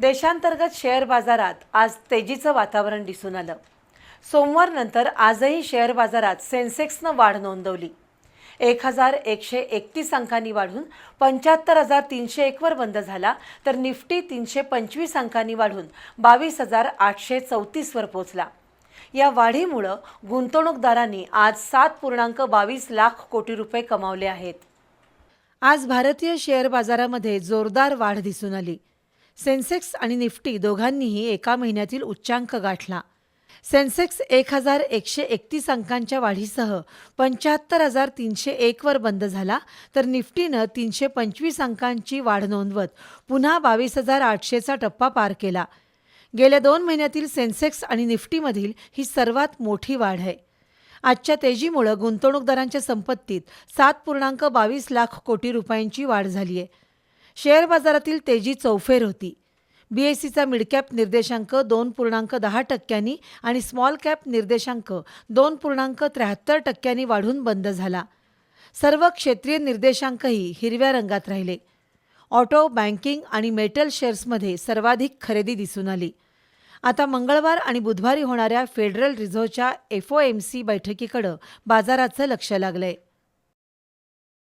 देशांतर्गत शेअर बाजारात आज तेजीचं वातावरण दिसून आलं. सोमवारनंतर आजही शेअर बाजारात सेन्सेक्सनं वाढ नोंदवली. एक हजार एकशे एकतीस अंकांनी वाढून पंच्याहत्तर हजार तीनशे एकवर बंद झाला तर निफ्टी तीनशे पंचवीस अंकांनी वाढून बावीस हजार आठशे चौतीसवर पोचला या वाढीमुळं गुंतवणूकदारांनी आज सात पूर्णांक बावीस लाख कोटी रुपये कमावले आहेत. आज भारतीय शेअर बाजारामध्ये जोरदार वाढ दिसून आली. सेन्सेक्स आणि निफ्टी दोघांनीही एका महिन्यातील उच्चांक गाठला. सेन्सेक्स एक हजार एकशे एकतीस अंकांच्या वाढीसह पंच्याहत्तर हजार तीनशे एकवर बंद झाला तर निफ्टीनं तीनशे पंचवीस अंकांची वाढ नोंदवत पुन्हा बावीस हजार आठशेचा टप्पा पार केला. गेल्या दोन महिन्यातील सेन्सेक्स आणि निफ्टीमधील ही सर्वात मोठी वाढ आहे. आजच्या तेजीमुळं गुंतवणूकदारांच्या संपत्तीत सात पूर्णांक बावीस लाख कोटी रुपयांची वाढ झाली आहे शेअर बाजारातील तेजी चौफेर होती. बीएससीचा मिडकॅप निर्देशांक दोन पूर्णांक दहा टक्क्यांनी आणि स्मॉल कॅप निर्देशांक दोन पूर्णांक त्र्याहत्तर टक्क्यांनी वाढून बंद झाला. सर्व क्षेत्रीय निर्देशांकही हिरव्या रंगात राहिले. ऑटो बँकिंग आणि मेटल शेअर्समध्ये सर्वाधिक खरेदी दिसून आली. आता मंगळवार आणि बुधवारी होणाऱ्या फेडरल रिझर्व्हच्या एफ ओ एम सी बैठकीकडं बाजाराचं लक्ष लागलंय.